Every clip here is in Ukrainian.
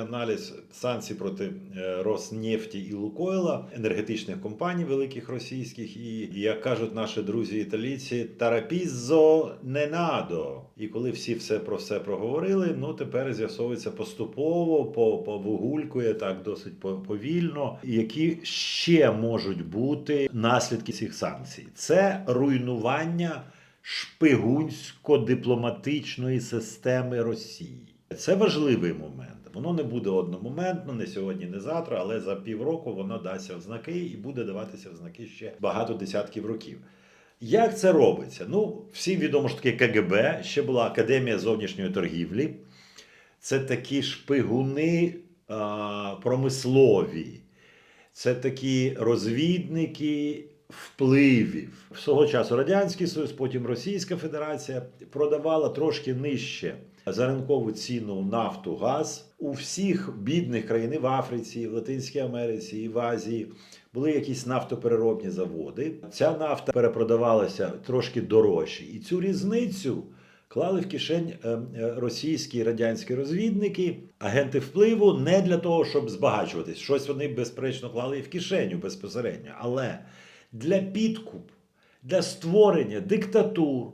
Аналіз санкцій проти е, Роснефті і Лукойла, енергетичних компаній великих російських, і як кажуть наші друзі італійці, тарапіззо не надо. І коли всі все про все проговорили, ну тепер з'ясовується поступово, по, повугулькує так досить по- повільно, які ще можуть бути наслідки цих санкцій. Це руйнування шпигунсько-дипломатичної системи Росії. Це важливий момент. Воно не буде одномоментно, не сьогодні, не завтра, але за півроку воно дасться в знаки і буде даватися в знаки ще багато десятків років. Як це робиться? Ну, всім відомо що таке КГБ, ще була Академія зовнішньої торгівлі. Це такі шпигуни а, промислові, це такі розвідники впливів. Свого часу Радянський Союз, потім Російська Федерація продавала трошки нижче за ринкову ціну нафту, газ. У всіх бідних країн в Африці, в Латинській Америці, і в Азії були якісь нафтопереробні заводи. Ця нафта перепродавалася трошки дорожче. І цю різницю клали в кишень е, е, російські і радянські розвідники, агенти впливу не для того, щоб збагачуватись. Щось вони безперечно клали в кишеню безпосередньо, але для підкуп, для створення диктатур,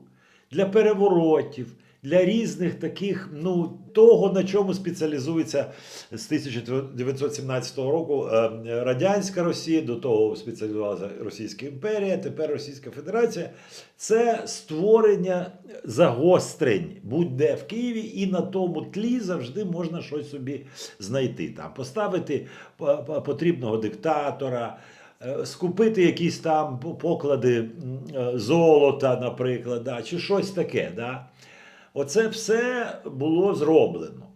для переворотів. Для різних таких, ну того, на чому спеціалізується з 1917 року е, радянська Росія, до того спеціалізувалася Російська імперія, тепер Російська Федерація. Це створення загострень будь-де в Києві, і на тому тлі завжди можна щось собі знайти. Там поставити по- по- потрібного диктатора. Е, Скупити якісь там поклади е, золота, наприклад, да, чи щось таке. Да. Оце все було зроблено.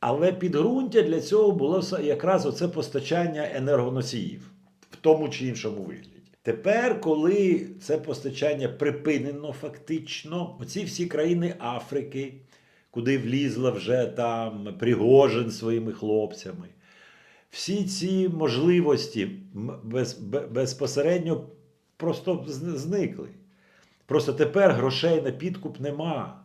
Але підґрунтя для цього було якраз оце постачання енергоносіїв в тому чи іншому вигляді. Тепер, коли це постачання припинено фактично, оці всі країни Африки, куди влізла вже там Пригожин своїми хлопцями, всі ці можливості без, безпосередньо просто зникли. Просто тепер грошей на підкуп нема.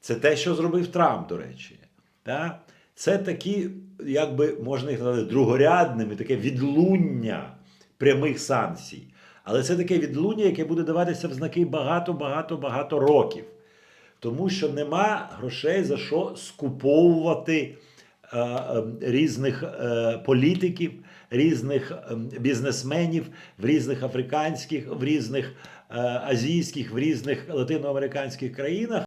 Це те, що зробив Трамп, до речі. Та? Це такі, як би можна їх назвати, другорядними, таке відлуння прямих санкцій. Але це таке відлуння, яке буде даватися в знаки багато-багато-багато років. Тому що нема грошей за що скуповувати різних е, політиків, різних е, бізнесменів в різних африканських, в різних е, азійських, в різних латиноамериканських країнах.